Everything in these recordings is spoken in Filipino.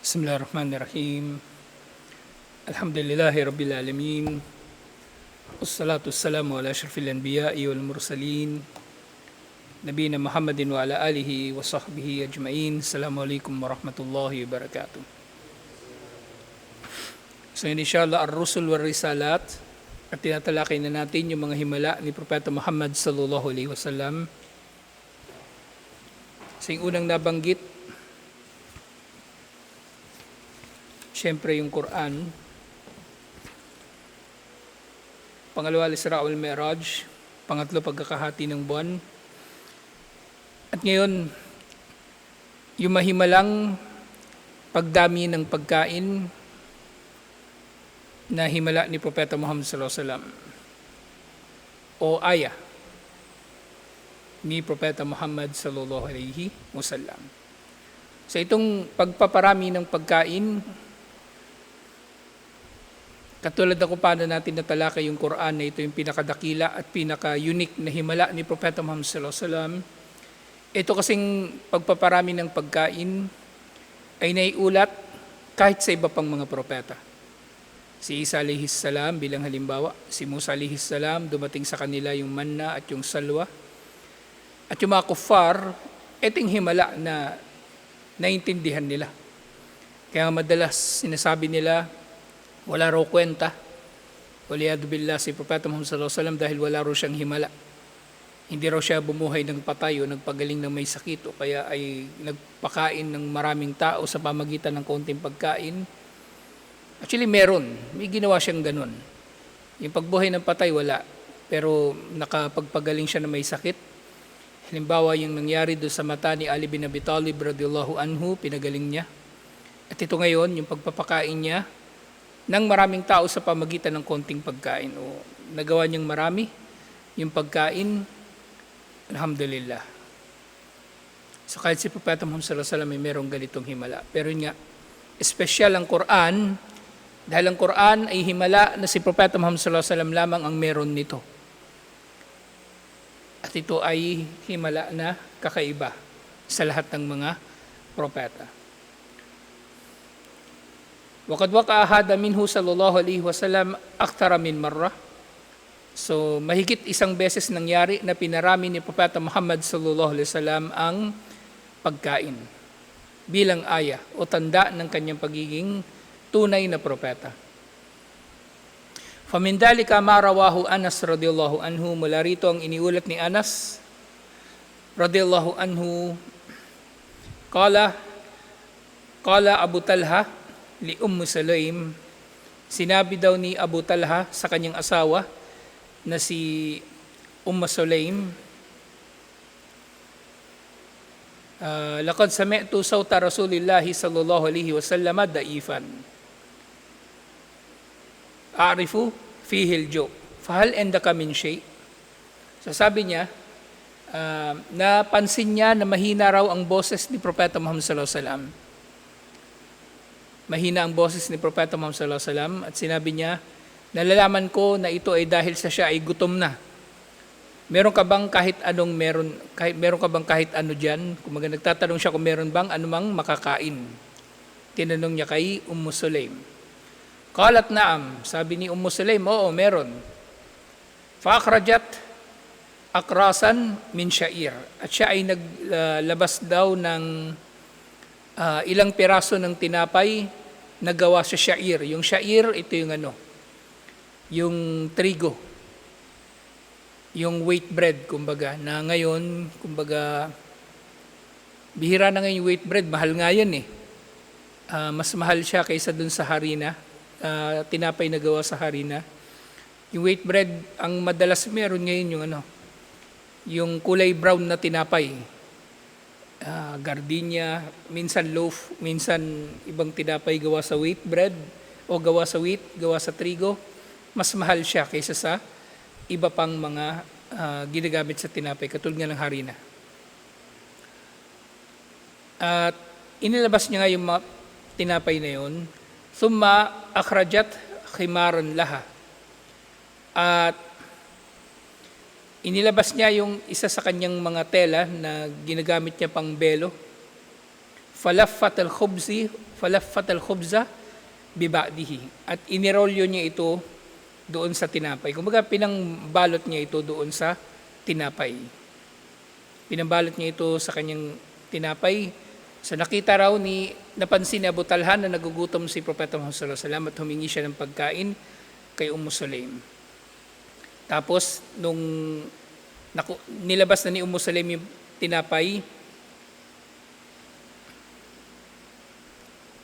بسم الله الرحمن الرحيم الحمد لله رب العالمين والصلاة والسلام على أشرف الأنبياء والمرسلين نبينا محمد وعلى آله وصحبه أجمعين السلام عليكم ورحمة الله وبركاته So inshallah ar-rusul wal risalat at tinatalakay na natin yung mga himala ni Propeta Muhammad sallallahu alaihi wasallam. Sa yung unang nabanggit Siyempre yung Quran. Pangalawa, Isra al Mi'raj. Pangatlo, pagkakahati ng buwan. At ngayon, yung mahimalang pagdami ng pagkain na himala ni Propeta Muhammad sallallahu alaihi wasallam o aya ni Propeta Muhammad sallallahu alaihi wasallam. Sa itong pagpaparami ng pagkain, Katulad na kung paano natin natalakay yung Quran na ito yung pinakadakila at pinaka-unique na himala ni Propeta Muhammad sallallahu alaihi wasallam. Ito kasing pagpaparami ng pagkain ay naiulat kahit sa iba pang mga propeta. Si Isa alayhi salam bilang halimbawa, si Musa alayhi salam dumating sa kanila yung manna at yung salwa. At yung mga kuffar, eting himala na naintindihan nila. Kaya madalas sinasabi nila, wala raw kwenta. Waliyadu billah si Propeta Muhammad sallallahu alaihi wasallam dahil wala raw siyang himala. Hindi raw siya bumuhay ng patay o nagpagaling ng may sakit o kaya ay nagpakain ng maraming tao sa pamagitan ng konting pagkain. Actually, meron. May ginawa siyang ganun. Yung pagbuhay ng patay, wala. Pero nakapagpagaling siya na may sakit. Halimbawa, yung nangyari doon sa mata ni Ali bin Abi Talib radiyallahu anhu, pinagaling niya. At ito ngayon, yung pagpapakain niya, ng maraming tao sa pamagitan ng konting pagkain. O nagawa niyang marami yung pagkain, alhamdulillah. So kahit si Propeta Muhammad sallallahu alaihi wasallam ay merong ganitong himala. Pero yun nga, espesyal ang Quran, dahil ang Quran ay himala na si Propeta Muhammad sallallahu alaihi wasallam lamang ang meron nito. At ito ay himala na kakaiba sa lahat ng mga propeta. وقد وقع هذا منه صلى الله عليه وسلم أكثر من مرة. So, mahigit isang beses nangyari na pinarami ni Propeta Muhammad sallallahu alaihi wasallam ang pagkain bilang aya o tanda ng kanyang pagiging tunay na propeta. Famin dalika ma rawahu Anas radhiyallahu anhu mula rito ang iniulat ni Anas radhiyallahu anhu qala qala Abu Talha li Ummu Sulaim, sinabi daw ni Abu Talha sa kanyang asawa na si Ummu Sulaim, uh, Lakad sami'tu sawta Rasulillahi sallallahu alaihi wasallam daifan. A'rifu fihi al-jo. Fahal endaka min shay? So sabi niya, uh, napansin niya na mahina raw ang boses ni Propeta Muhammad sallallahu alaihi wasallam mahina ang boses ni Propeta Muhammad sallallahu alaihi wasallam at sinabi niya, nalalaman ko na ito ay dahil sa siya ay gutom na. Meron ka bang kahit anong meron, kahit, meron ka bang kahit ano diyan? Kung mga nagtatanong siya kung meron bang anumang makakain. Tinanong niya kay Ummu Sulaim. Qalat naam, sabi ni Ummu Sulaim, oo, meron. Fakrajat akrasan min sha'ir. At siya ay naglabas daw ng uh, ilang piraso ng tinapay nagawa sa sha'ir. Yung sha'ir, ito yung ano, yung trigo. Yung wheat bread, kumbaga, na ngayon, kumbaga, bihira na ngayon yung wheat bread, mahal nga yan eh. Uh, mas mahal siya kaysa dun sa harina, uh, tinapay na gawa sa harina. Yung wheat bread, ang madalas meron ngayon yung ano, yung kulay brown na tinapay uh, gardenia, minsan loaf, minsan ibang tinapay gawa sa wheat bread o gawa sa wheat, gawa sa trigo, mas mahal siya kaysa sa iba pang mga uh, ginagamit sa tinapay, katulad nga ng harina. At inilabas niya nga yung mga tinapay na yon, thumma akhrajat khimaran laha. At inilabas niya yung isa sa kanyang mga tela na ginagamit niya pang belo. falaffat al-khubzi, falaffat al-khubza biba'dihi. At inirolyo niya ito doon sa tinapay. Kumbaga, pinangbalot niya ito doon sa tinapay. Pinambalot niya ito sa kanyang tinapay. So nakita raw ni, napansin ni Abu Talha na nagugutom si Propeta Muhammad sallallahu alaihi wasallam at humingi siya ng pagkain kay Ummu Sulaim. Tapos, nung naku, nilabas na ni Ummu Sulaim yung tinapay,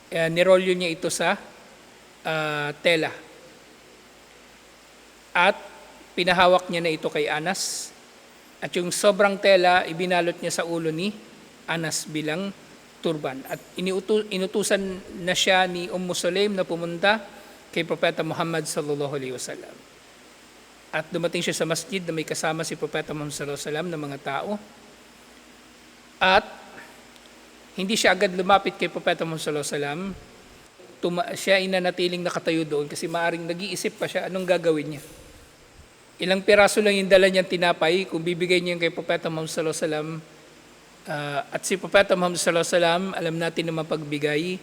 eh, nirolyo niya ito sa ah, tela. At pinahawak niya na ito kay Anas. At yung sobrang tela, ibinalot niya sa ulo ni Anas bilang turban. At iniutu- inutusan na siya ni Ummu Sulaim na pumunta kay Propeta Muhammad sallallahu alaihi wasallam. At dumating siya sa masjid na may kasama si Propeta Muhammad sallallahu alaihi wasallam ng mga tao. At hindi siya agad lumapit kay Propeta Muhammad sallallahu alaihi wasallam. Tuma- siya ay nanatiling nakatayo doon kasi maaring nag-iisip pa siya anong gagawin niya. Ilang piraso lang yung dala niyang tinapay kung bibigay niya kay Propeta Muhammad sallallahu alaihi wasallam. ah, at si Propeta Muhammad sallallahu alaihi wasallam, alam natin na mapagbigay,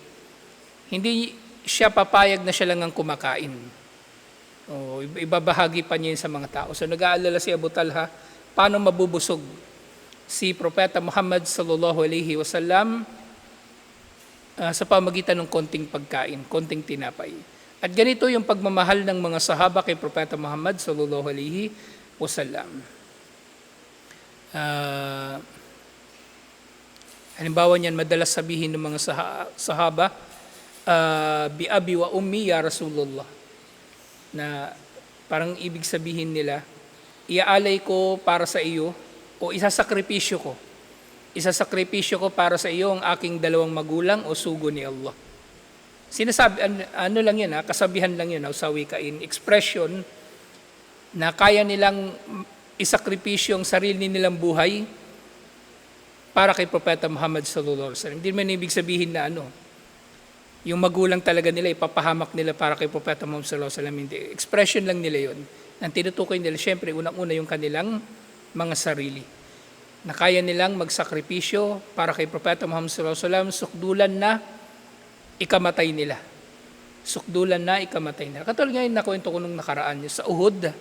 hindi siya papayag na siya lang ang kumakain. O, ibabahagi pa niya sa mga tao. So nag-aalala si Abu Talha, paano mabubusog si Propeta Muhammad sallallahu alaihi wasallam ah, sa pamagitan ng konting pagkain, konting tinapay. At ganito yung pagmamahal ng mga sahaba kay Propeta Muhammad sallallahu alaihi wasallam. Ah, halimbawa niyan, madalas sabihin ng mga saha- sahaba, ah, bi abi wa ummi ya Rasulullah. Na parang ibig sabihin nila, iaalay ko para sa iyo o isasakripisyo ko. Isasakripisyo ko para sa iyo ang aking dalawang magulang o sugo ni Allah. Sinasabi, an- ano lang yun ha, kasabihan lang yun ha, sa wikain, expression na kaya nilang isakripisyo ang sarili nilang buhay para kay Propeta Muhammad sallallahu alaihi wasallam. Hindi man ibig sabihin na ano, yung magulang talaga nila, ipapahamak nila para kay Propeta Muhammad sallallahu alaihi wasallam. Hindi. Expression lang nila yun. Ang tinutukoy nila, syempre, unang-una yung kanilang mga sarili. Na kaya nilang magsakripisyo para kay Propeta Muhammad sallallahu alaihi wasallam, sukdulan na ikamatay nila. Sukdulan na ikamatay nila. Katulad ngayon nakwento ko nung nakaraan niyo sa Uhud.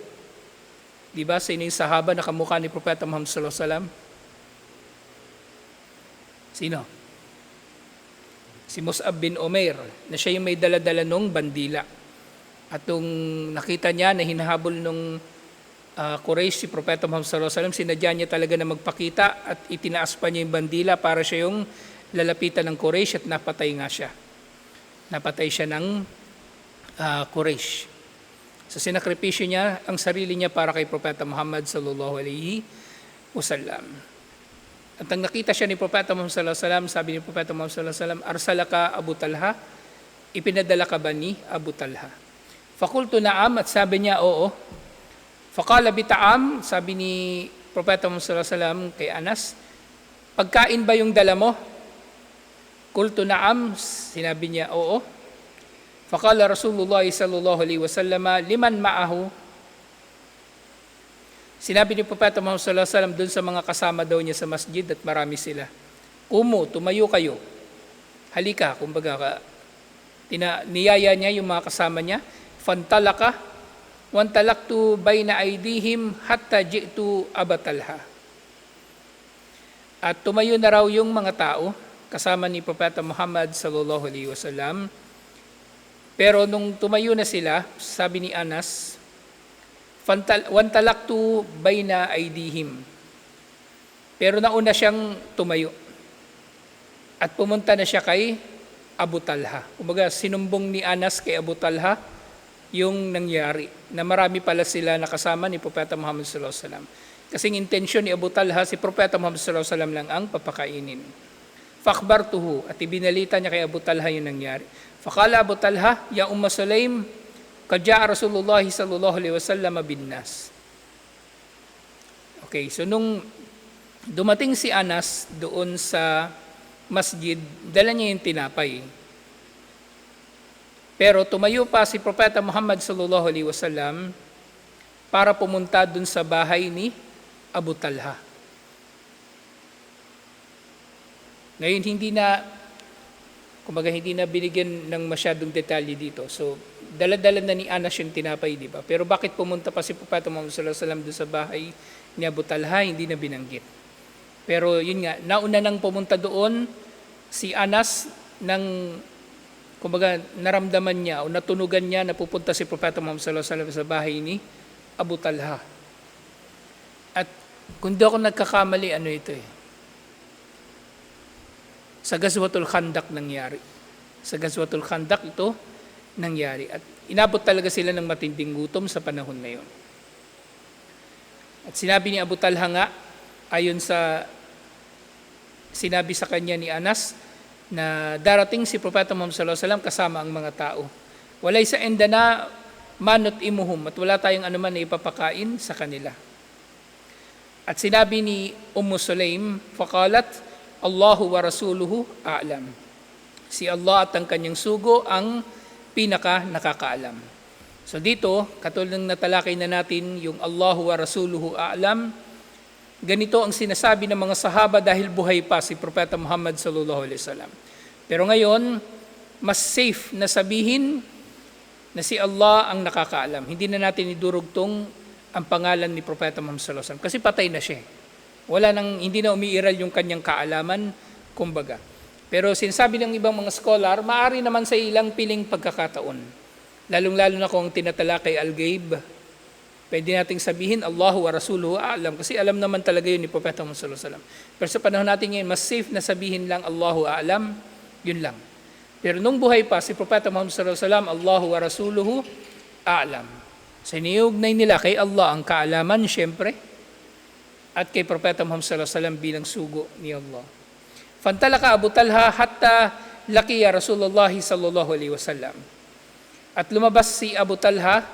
Di ba? Sino yung sahaba na kamukha ni Propeta Muhammad sallallahu alaihi wasallam? Sino? Si Mus'ab bin Umair, na siya yung may daladala nung bandila. At nung nakita niya na hinahabol nung uh, Quraysh si Propeta Muhammad sallallahu alaihi wasallam, sinadya niya talaga na magpakita at itinaas pa niya yung bandila para siya yung lalapitan ng Quraysh at napatay nga siya. Napatay siya ng uh, Quraysh. So sinakripisyo niya ang sarili niya para kay Propeta Muhammad sallallahu alaihi wasallam. At nang nakita siya ni Propeta Muhammad sallallahu alaihi wasallam, sabi ni Propeta Muhammad sallallahu alaihi wasallam, "Arsalaka Abu Talha? Ipinadala ka ba ni Abu Talha?" Fakultu na'am at sabi niya, "Oo." Fakala bita'am, sabi ni Propeta Muhammad sallallahu alaihi wasallam kay Anas, "Pagkain ba yung dala mo?" Kultu na'am, sinabi niya, "Oo." Fakala Rasulullah sallallahu alaihi wasallam, "Liman ma'ahu?" Sinabi ni Propeta Muhammad sallallahu alaihi wasallam doon sa mga kasama daw niya sa masjid at marami sila. Kumu, tumayo kayo. Halika, kumbaga tina, niyaya niya yung mga kasama niya. Fantalaka, wantalaktu bayna aidihim hatta ji'tu abatalha. At tumayo na raw yung mga tao kasama ni Propeta Muhammad sallallahu alaihi wasallam. Pero nung tumayo na sila, sabi ni Anas, wantalaktu bayna aidihim. Pero nauna siyang tumayo. At pumunta na siya kay Abu Talha. Kumbaga, sinumbong ni Anas kay Abu Talha yung nangyari. Na marami pala sila nakasama ni Propeta Muhammad sallallahu alaihi wasallam. Kasing intensyon ni Abu Talha, si Propeta Muhammad sallallahu alaihi wasallam lang ang papakainin. Fakbartuhu, at ibinalita niya kay Abu Talha yung nangyari. Fakala Abu Talha, ya Umma Sulaim, Kadya Rasulullah sallallahu alaihi wasallam bin nas. Okay, so nung dumating si Anas doon sa masjid, dala niya yung tinapay. Pero tumayo pa si Propeta Muhammad sallallahu alaihi wasallam para pumunta doon sa bahay ni Abu Talha. Ngayon hindi na Kumbaga hindi na binigyan ng masyadong detalye dito. So, dala-dala na ni Anas yung tinapay, di ba? Pero bakit pumunta pa si Propeta Muhammad sallallahu alaihi wasallam doon sa bahay ni Abu Talha, hindi na binanggit. Pero yun nga, nauna nang pumunta doon si Anas ng kumbaga naramdaman niya o natunugan niya na pupunta si Propeta Muhammad sallallahu alaihi wasallam sa bahay ni Abu Talha. At kung di ako nagkakamali, ano ito eh, sa Gazwatul Khandak nangyari. Sa Gazwatul Khandak ito nangyari. At inabot talaga sila ng matinding gutom sa panahon na yon. At sinabi ni Abu Talha nga, ayon sa sinabi sa kanya ni Anas, na darating si Propeta Muhammad sallallahu alaihi wasallam kasama ang mga tao. Walay sa enda na manot imuhum at wala tayong anuman na ipapakain sa kanila. At sinabi ni Ummu Sulaim, faqalat, Allahu wa rasuluhu a'lam. Si Allah at ang kanyang sugo ang pinaka nakakaalam. So dito, katulad ng natalakay na natin yung Allahu wa rasuluhu a'lam, ganito ang sinasabi ng mga sahaba dahil buhay pa si Propeta Muhammad sallallahu alaihi wasallam. Pero ngayon, mas safe na sabihin na si Allah ang nakakaalam. Hindi na natin idurugtong ang pangalan ni Propeta Muhammad sallallahu alaihi wasallam kasi patay na siya. Wala nang hindi na umiiral yung kanyang kaalaman, kumbaga. Pero sinasabi ng ibang mga scholar, maari naman sa ilang piling pagkakataon. Lalong-lalo na kung tinatala kay Al-Gaib, pwede nating sabihin, Allahu wa Rasuluhu a'lam. Kasi alam naman talaga yun ni Propeta Muhammad wasallam. Pero sa panahon natin ngayon, mas safe na sabihin lang, Allahu a'lam, yun lang. Pero nung buhay pa, si Propeta Muhammad wasallam, Allahu wa Rasuluhu a'lam. Siniugnay nila kay Allah ang kaalaman, syempre, at kay Propeta Muhammad wasallam bilang sugo ni Allah. Fantalaka Abu Talha hatta lakiya Rasulullah sallallahu alaihi wasallam. At lumabas si Abu Talha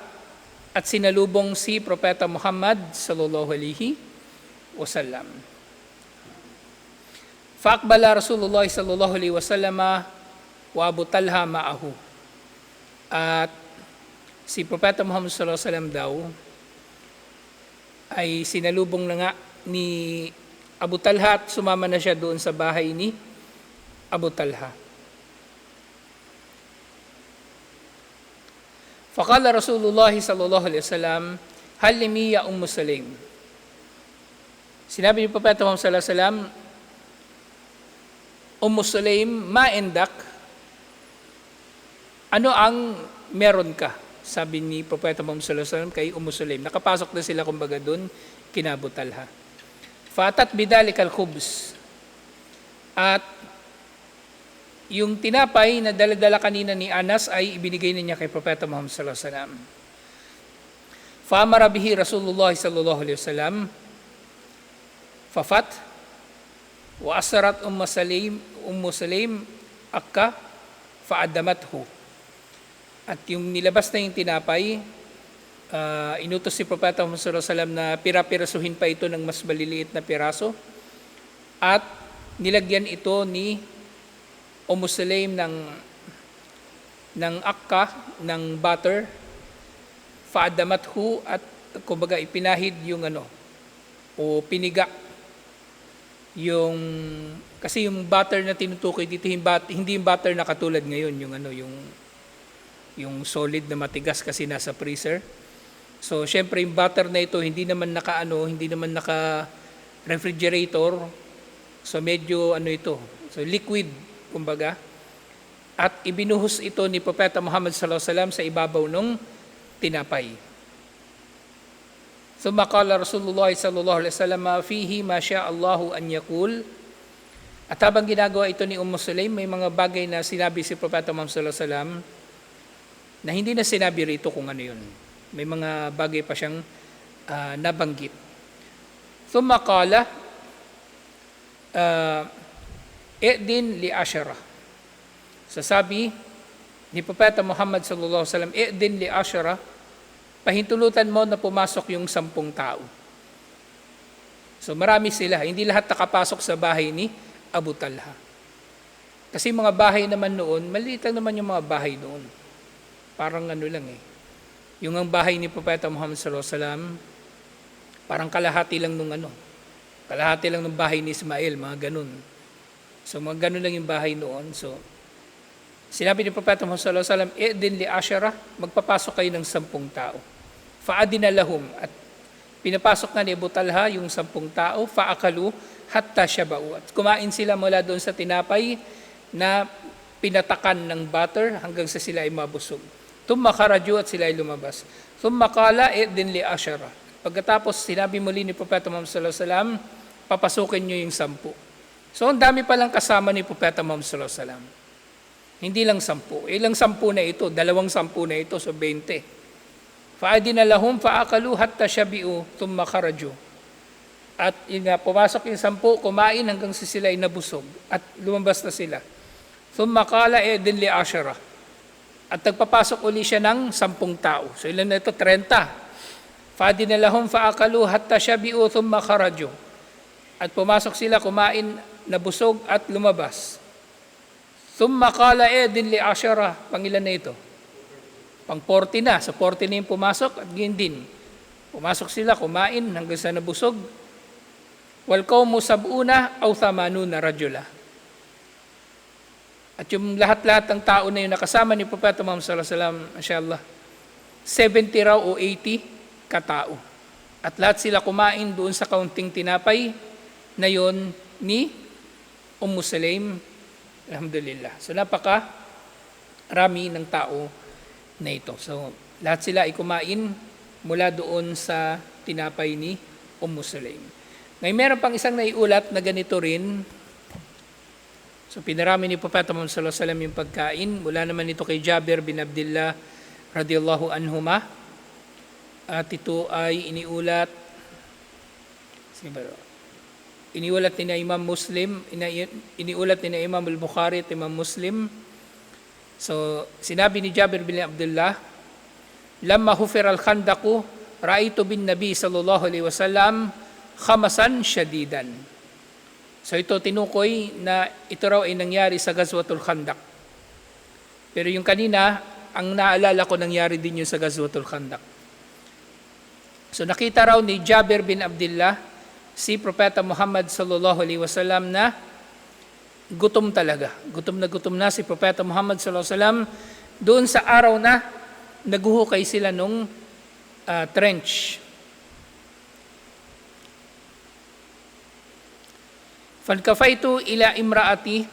at sinalubong si Propeta Muhammad sallallahu alaihi wasallam. Faqbala Rasulullah sallallahu alaihi wasallam wa Abu Talha ma'ahu. At si Propeta Muhammad sallallahu alaihi wasallam daw ay sinalubong na nga ni Abu Talha at sumama na siya doon sa bahay ni Abu Talha. Faqala Rasulullah sallallahu alaihi wasallam, "Hal limiya Ummu Sulaim?" Sinabi ni Propeta Muhammad sallallahu alaihi wasallam, Ummu Sulaim, ma endak? Ano ang meron ka? Sabi ni Propeta Muhammad sallallahu alaihi wasallam kay Ummu Sulaim. Nakapasok na sila kumbaga doon kina Abu Talha. Fatat bidalikal khubs. At yung tinapay na daladala kanina ni Anas ay ibinigay niya kay Propeta Muhammad sallallahu alaihi wasallam. Famara bihi Rasulullah sallallahu alaihi wasallam. Fafat wa asarat ummu Salim ummu Salim akka faadamathu. At yung nilabas na yung tinapay, uh, inutos si Propeta Muhammad sallallahu alaihi wasallam na pira-pirasuhin pa ito ng mas maliliit na piraso at nilagyan ito ni Sulaim ng ng akka ng butter faadamathu at kumbaga ipinahid yung ano o piniga. Yung kasi yung butter na tinutukoy dito hindi yung butter na katulad ngayon yung ano yung yung solid na matigas kasi nasa freezer So, syempre, yung butter na ito, hindi naman naka, ano, hindi naman naka refrigerator. So, medyo, ano ito, so liquid, kumbaga. At ibinuhos ito ni Propeta Muhammad sallallahu alaihi wasallam sa ibabaw ng tinapay. So, makala Rasulullah sallallahu alaihi wasallam, fihi ma Allahu an yakul. At habang ginagawa ito ni Ummu Sulaim, may mga bagay na sinabi si Propeta Muhammad sallallahu alaihi wasallam na hindi na sinabi rito kung ano yun. May mga bagay pa siyang uh, nabanggit. Thumma qala, uh, i'din li ashara. Sasabi ni Propeta Muhammad sallallahu alaihi wasallam, i'din li ashara, pahintulutan mo na pumasok yung sampung tao. So marami sila, hindi lahat nakapasok sa bahay ni Abu Talha. Kasi mga bahay naman noon, maliit lang naman yung mga bahay noon. Parang ano lang eh. Yung ang bahay ni Propeta Muhammad sallallahu alaihi wasallam, parang kalahati lang nung ano. Kalahati lang ng bahay ni Ismail, mga ganun. So mga ganun lang yung bahay noon. So Sinabi ni Propeta Muhammad sallallahu alaihi wasallam, "I'din li ashara, magpapasok kayo ng sampung tao." Fa'adina lahum at pinapasok na ni Abu Talha yung sampung tao, fa'akalu hatta syaba'u. At kumain sila mula doon sa tinapay na pinatakan ng butter hanggang sa sila ay mabusog. Tumma karaju at sila ay lumabas. Tumma kala i'din li ashara. Pagkatapos sinabi muli ni Propeta Muhammad sallallahu alaihi wasallam, papasukin niyo yung sampu. So ang dami palang kasama ni Propeta Muhammad sallallahu alaihi wasallam. Hindi lang sampu. Ilang sampu na ito? Dalawang sampu na ito, so 20. Fa'adina lahum fa'akalu hatta syabi'u thumma kharaju. At yun nga, pumasok yung sampu, kumain hanggang sa sila ay nabusog at lumabas na sila. Thumma qala edin li ashara. At nagpapasok uli siya ng sampung tao. So ilan na ito? 30. Fa'adina lahum fa'akalu hatta syabi'u thumma kharaju. At pumasok sila, kumain, nabusog at lumabas. Thumma qala edin li ashara. Pangilan na ito? Pang 40 na. Sa 40 na yung pumasok at ganyan din. Pumasok sila, kumain hanggang sa nabusog. Wal qawmu sab'una aw thamanuna rajula. At yung lahat-lahat ng tao na yun nakasama ni Propeta Muhammad sallallahu alaihi wasallam, mashallah, 70 raw o 80 katao. At lahat sila kumain doon sa kaunting tinapay na yon ni Ummu Sulaim. Alhamdulillah. So napaka rami ng tao na ito. So lahat sila ay kumain mula doon sa tinapay ni Ummu Sulaim. Ngayon meron pang isang naiulat na ganito rin. So pinarami ni Propeta Muhammad sallallahu alaihi wasallam yung pagkain. Mula naman ito kay Jabir bin Abdullah radhiyallahu anhuma. At ito ay iniulat Sige? Iniulat ni Imam Muslim, ina, iniulat ni Imam al-Bukhari at Imam Muslim. So, sinabi ni Jabir bin Abdullah, Lamma hufir al-khandaku, ra'aytu bin Nabi sallallahu alaihi wasallam khamasan syadidan. So ito tinukoy na ito raw ay nangyari sa Gazwatul Khandak. Pero yung kanina, ang naalala ko nangyari din yung sa Gazwatul Khandak. So nakita raw ni Jabir bin Abdullah si Propeta Muhammad sallallahu alaihi wasallam na gutom talaga. Gutom na gutom na si Propeta Muhammad sallallahu alaihi wasallam doon sa araw na naguhukay sila nung ah, trench. Falkafaitu ila imraati,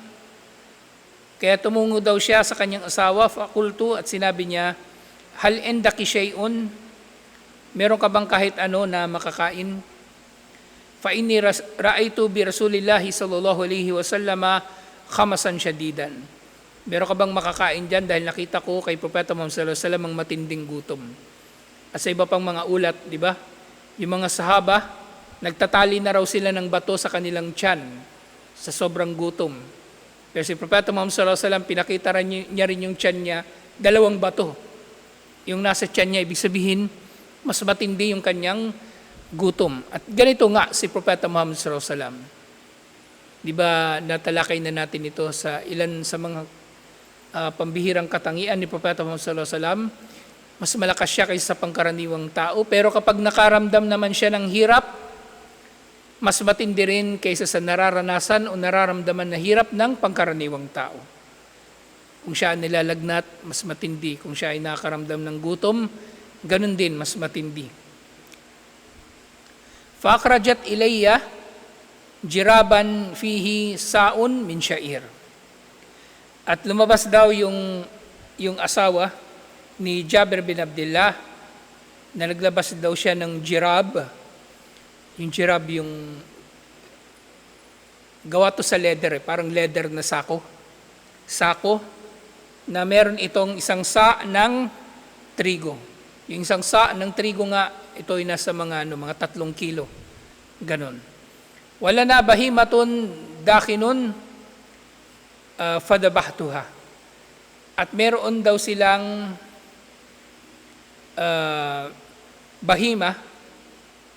kaya tumungo daw siya sa kanyang asawa, fakultu at sinabi niya, Hal endaki shay'un, meron ka bang kahit ano na makakain? Fa inni ra'aytu bi Rasulillahi sallallahu alaihi wasallam khamasan syadidan. Meron ka bang makakain diyan dahil nakita ko kay Propeta Muhammad sallallahu alaihi wasallam ang matinding gutom. At sa iba pang mga ulat, di ba? Yung mga sahaba, nagtatali na raw sila ng bato sa kanilang tiyan sa sobrang gutom. Pero si Propeta Muhammad sallallahu alaihi wasallam pinakita rin niya, rin yung tiyan niya, dalawang bato. Yung nasa tiyan niya, ibig sabihin, mas matindi yung kanyang gutom. At ganito nga si Propeta Muhammad sallallahu alaihi wasallam. Di ba natalakay na natin ito sa ilan sa mga ah, pambihirang katangian ni Propeta Muhammad sallallahu alaihi wasallam. Mas malakas siya kaysa sa pangkaraniwang tao. Pero kapag nakaramdam naman siya ng hirap, mas matindi rin kaysa sa nararanasan o nararamdaman na hirap ng pangkaraniwang tao. Kung siya nilalagnat, mas matindi. Kung siya ay nakakaramdam ng gutom, ganun din, mas matindi. Fakrajat ilayya jiraban fihi saun min syair. At lumabas daw yung, yung asawa ni Jabir bin Abdullah na naglabas daw siya ng jirab. Yung jirab yung gawa to sa leather eh, parang leather na sako. Sako na meron itong isang sa ng trigo. Yung isang sa ng trigo nga, ito ay nasa mga, ano, mga tatlong kilo. Ganon. Wala na bahimatun dakinun uh, fadabahtuha. At meron daw silang uh, bahima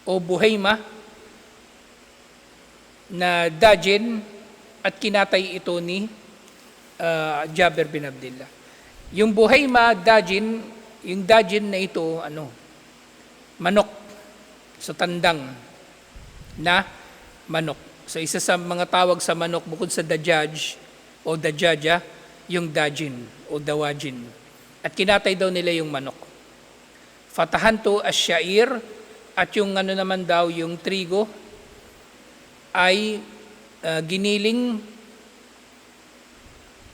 o buhayma na dajin at kinatay ito ni uh, Jabir bin Abdullah. Yung buhayma dajin, yung dajin na ito, ano, manok. So tandang na manok. So isa sa mga tawag sa manok bukod sa dajaj o dajaja, yung dajin o dawajin. At kinatay daw nila yung manok. Fatahanto as syair at yung ano naman daw yung trigo ay ah, giniling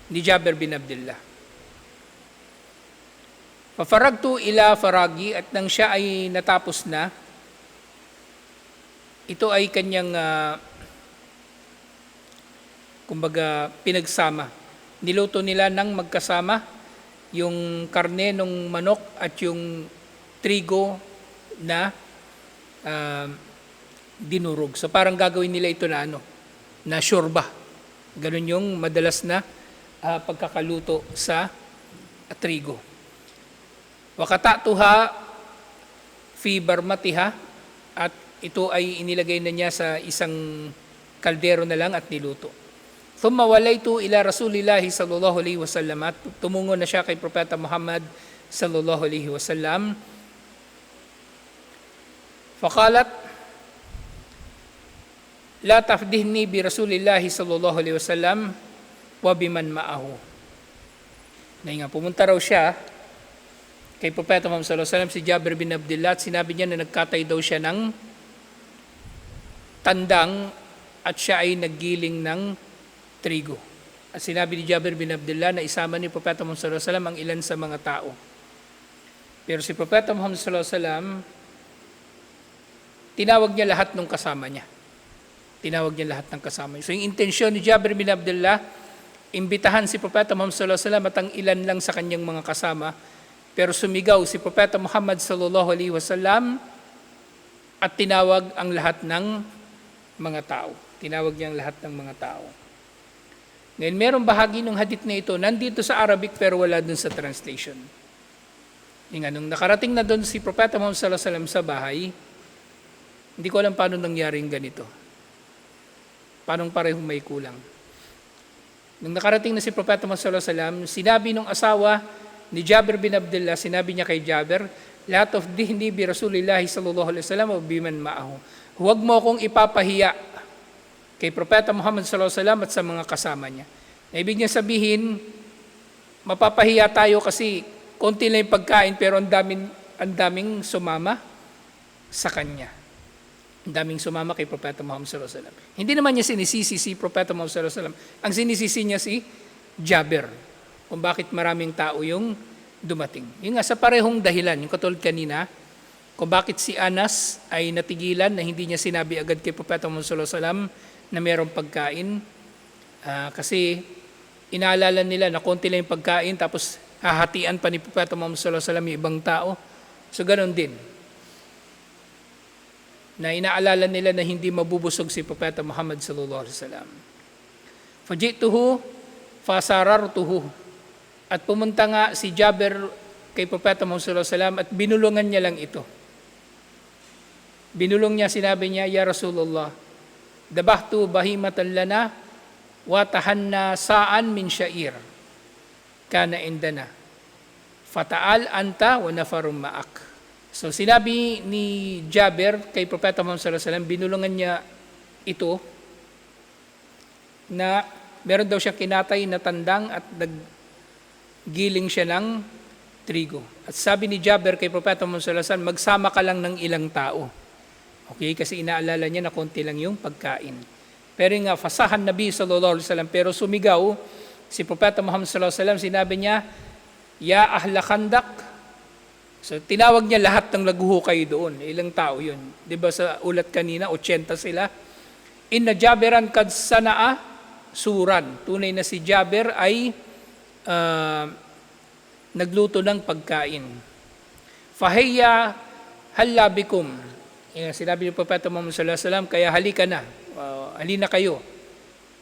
ni Jabir bin Abdullah. Pafaragtu ila faragi at nang siya ay natapos na, ito ay kanyang ah, kumbaga pinagsama. Niluto nila ng magkasama yung karne ng manok at yung trigo na ah, dinurog. So parang gagawin nila ito na ano, na shorba. Ganun yung madalas na ah, pagkakaluto sa trigo. Wakatatuha fi barmatiha at ito ay inilagay na niya sa isang kaldero na lang at niluto. Thumma walaytu ila Rasulillahi sallallahu alaihi wasallam at tumungo na siya kay Propeta Muhammad sallallahu alaihi wasallam. Faqalat La tafdihni bi Rasulillahi sallallahu alaihi wasallam wa biman ma'ahu. Ngayon nga, pumunta raw siya kay Propeta Muhammad sallallahu alaihi wasallam si Jabir bin Abdullah at sinabi niya na nagkatay daw siya ng tandang at siya ay naggiling ng trigo. At sinabi ni Jabir bin Abdullah na isama ni Propeta Muhammad sallallahu alaihi wasallam ang ilan sa mga tao. Pero si Propeta Muhammad sallallahu alaihi wasallam tinawag niya lahat ng kasama niya. Tinawag niya lahat ng kasama niya. So yung intensyon ni Jabir bin Abdullah, imbitahan si Propeta Muhammad sallallahu alaihi wasallam at ang ilan lang sa kanyang mga kasama pero sumigaw si Propeta Muhammad sallallahu alaihi wasallam at tinawag ang lahat ng mga tao. Tinawag niya ang lahat ng mga tao. Ngayon, merong bahagi ng hadith na ito, nandito sa Arabic pero wala dun sa translation. Yung nga, nung nakarating na doon si Propeta Muhammad sallallahu alaihi wasallam sa bahay, hindi ko alam paano nangyaring ganito. Paano parehong may kulang. Nung nakarating na si Propeta Muhammad sallallahu sinabi ng asawa ni Jabir bin Abdullah, sinabi niya kay Jabir, lahat of dihni bi Rasulillah sallallahu alaihi wasallam o biman ma'ahu. Huwag mo akong ipapahiya kay Propeta Muhammad sallallahu alaihi wasallam at sa mga kasama niya. Na ibig niya sabihin, mapapahiya tayo kasi konti lang yung pagkain pero ang daming, ang daming sumama sa kanya. Daming sumama kay Propeta Muhammad sallallahu alaihi wasallam. Hindi naman niya sinisisi si Propeta Muhammad sallallahu alaihi wasallam. Ang sinisisi niya si Jabir kung bakit maraming tao yung dumating. Yung nga sa parehong dahilan, yung katulad kanina, kung bakit si Anas ay natigilan na hindi niya sinabi agad kay Propeta Muhammad sallallahu alaihi wasallam na mayroong pagkain. Ah, kasi inaalala nila na konti lang yung pagkain tapos hahatian pa ni Propeta Muhammad sallallahu alaihi wasallam yung ibang tao. So ganoon din. Na inaalala nila na hindi mabubusog si Propeta Muhammad sallallahu alaihi wasallam. Fajituhu fasarartuhu at pumunta nga si Jabir kay Propeta Muhammad sallallahu alaihi wasallam at binulungan niya lang ito. Binulong niya, sinabi niya, Ya Rasulullah, dabahtu bahimatan lana wa tahanna saan min syair kana indana. Fataal anta wa nafarum ma'ak. So sinabi ni Jabir kay Propeta Muhammad sallallahu alaihi wasallam, binulungan niya ito na meron daw siyang kinatay na tandang at nag giling siya ng trigo. At sabi ni Jabir kay Propeta Muhammad sallallahu alaihi wasallam, magsama ka lang ng ilang tao. Okay, kasi inaalala niya na konti lang yung pagkain. Pero nga, fasahan Nabi sallallahu alaihi wasallam, pero sumigaw, si Propeta Muhammad sallallahu alaihi wasallam, sinabi niya, Ya ahla khandak. So, tinawag niya lahat ng laguhukay doon. Ilang tao yun. Di ba sa ulat kanina, 80 sila. Inna Jabiran kad sanaa suran. Tunay na si Jabir ay uh, nagluto ng pagkain. Fahiya halabikum. Yan, sinabi ni Propeta Muhammad sallallahu alaihi wasallam, kaya halika na, uh, halina kayo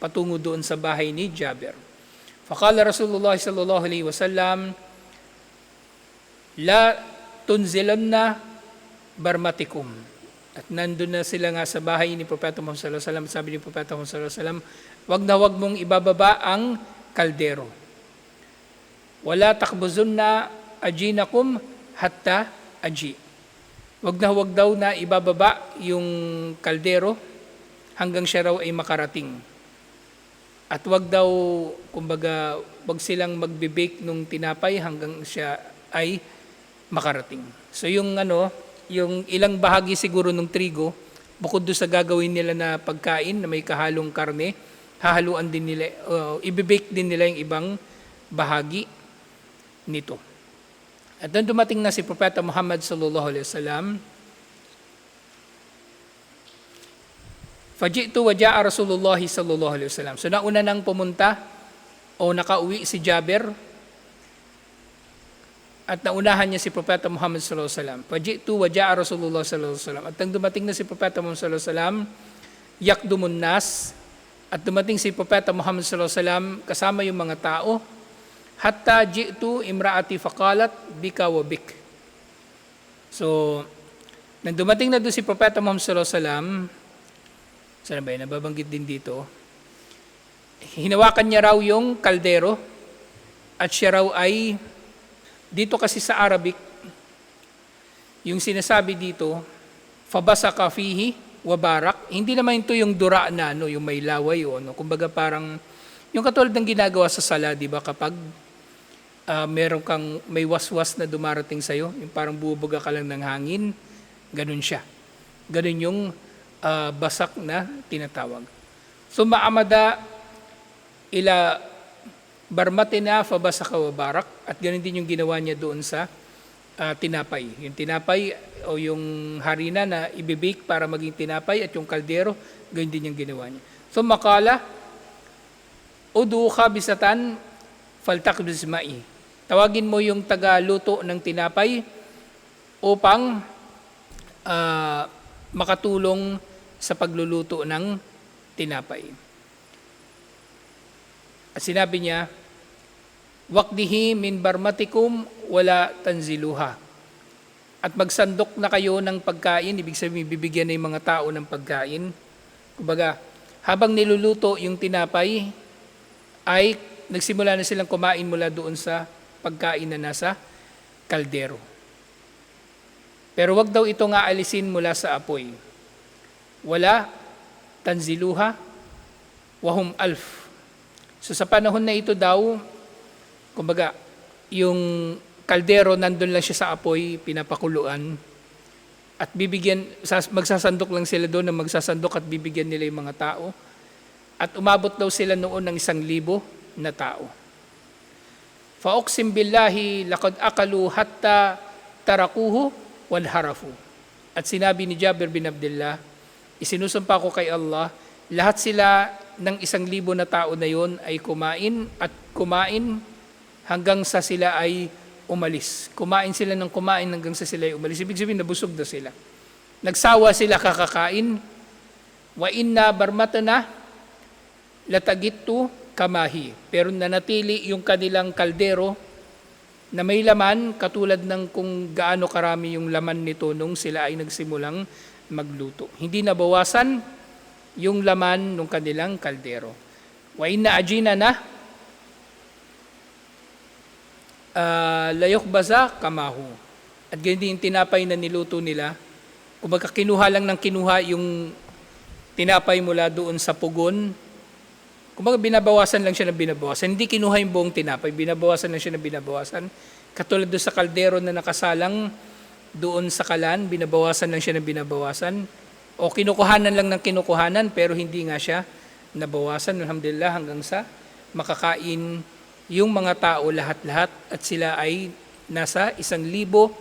patungo doon sa bahay ni Jabir. Faqala Rasulullah sallallahu alaihi wasallam, la tunzilanna barmatikum. At nandun na sila nga sa bahay ni Propeta Muhammad sallallahu alaihi wasallam, sabi ni Propeta Muhammad sallallahu alaihi wasallam, wag na wag mong ibababa ang kaldero. Wala takbuzunna ajinakum hatta aji. Wag na wag daw na ibababa yung kaldero hanggang siya raw ay makarating. At wag daw, kumbaga, wag silang magbe-bake nung tinapay hanggang siya ay makarating. So yung ano, yung ilang bahagi siguro ng trigo, bukod doon sa gagawin nila na pagkain na may kahalong karne, hahaluan din nila, uh, ibibake din nila yung ibang bahagi nito. At doon dumating na si Propeta Muhammad sallallahu alaihi wasallam. Fajitu wa ja'a Rasulullah sallallahu alaihi wasallam. So nauna nang pumunta o nakauwi si Jabir at naunahan niya si Propeta Muhammad sallallahu alaihi wasallam. Fajitu wa ja'a Rasulullah sallallahu alaihi wasallam. At nang dumating na si Propeta Muhammad sallallahu alaihi wasallam, yakdumun nas at dumating si Propeta Muhammad sallallahu alaihi wasallam kasama yung mga tao hatta ji'tu imraati faqalat bika wa bik. So, nang dumating na doon si Propeta Muhammad sallallahu alaihi wasallam, sana ba yun, nababanggit din dito, hinawakan niya raw yung kaldero at siya raw ay, dito kasi sa Arabic, yung sinasabi dito, fabasaka fihi wa barak, hindi naman ito yung dura na, no, yung may laway o ano, kumbaga parang, yung katulad ng ginagawa sa sala, di ba, kapag uh, meron kang may waswas na dumarating sa'yo, yung parang bubuga ka lang ng hangin, ganun siya. Ganun yung uh, basak na tinatawag. So maamada ila barmatina fa basaka wa barak at ganun din yung ginawa niya doon sa uh, tinapay. Yung tinapay o yung harina na ibibake para maging tinapay at yung kaldero, ganun din yung ginawa niya. So makala, udu bisatan faltak bismai. Tawagin mo yung taga-luto ng tinapay upang uh, makatulong sa pagluluto ng tinapay. At sinabi niya, Wakdihi min barmatikum wala tanziluha. At magsandok na kayo ng pagkain, ibig sabihin bibigyan ng mga tao ng pagkain. Kumbaga, habang niluluto yung tinapay, ay nagsimula na silang kumain mula doon sa pagkain na nasa kaldero. Pero wag daw ito nga alisin mula sa apoy wala tanziluha wahum alf. So sa panahon na ito daw, kumbaga, yung kaldero nandun lang siya sa apoy, pinapakuluan, at bibigyan, magsasandok lang sila doon na magsasandok at bibigyan nila yung mga tao. At umabot daw sila noon ng isang libo na tao. Fauqsim billahi laqad akalu hatta tarakuhu wal harafu. At sinabi ni Jabir bin Abdullah, Isinusumpa ko kay Allah, lahat sila ng isang libo na tao na yon ay kumain at kumain hanggang sa sila ay umalis. Kumain sila ng kumain hanggang sa sila ay umalis. Ibig sabihin, nabusog na sila. Nagsawa sila kakakain. Wa inna barmatana latagittu kamahi. Pero nanatili yung kanilang kaldero na may laman katulad ng kung gaano karami yung laman nito nung sila ay nagsimulang magluto. Hindi nabawasan yung laman ng kanilang kaldero. Wa inna ajina na uh, layok baza kamahu. At ganyan din tinapay na niluto nila. Kung kinuha lang ng kinuha yung tinapay mula doon sa pugon, kumbaga binabawasan lang siya na binabawasan. Hindi kinuha yung buong tinapay, binabawasan lang siya na binabawasan. Katulad doon sa kaldero na nakasalang doon sa kalan, binabawasan lang siya ng binabawasan. O kinukuhanan lang ng kinukuhanan, pero hindi nga siya nabawasan, alhamdulillah, hanggang sa makakain yung mga tao lahat-lahat at sila ay nasa isang libo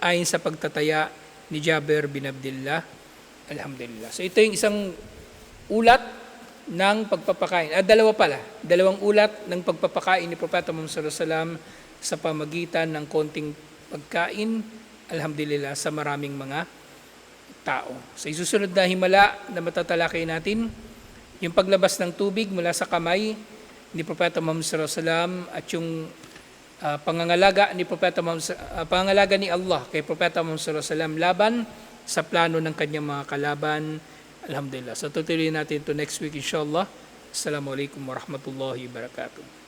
ayon sa pagtataya ni Jaber bin Abdullah. Alhamdulillah. So ito yung isang ulat ng pagpapakain. Ah, dalawa pala. Dalawang ulat ng pagpapakain ni Propeta Muhammad sa pamagitan ng konting pagkain alhamdulillah, sa maraming mga tao. Sa isusunod na himala na matatalakay natin, yung paglabas ng tubig mula sa kamay ni Propeta Muhammad sallallahu alaihi wasallam at yung uh, pangangalaga ni Propeta Muhammad, uh, pangangalaga ni Allah kay Propeta Muhammad sallallahu alaihi wasallam laban sa plano ng kanyang mga kalaban. Alhamdulillah. So tutuloy natin to next week inshallah. Assalamualaikum warahmatullahi wabarakatuh.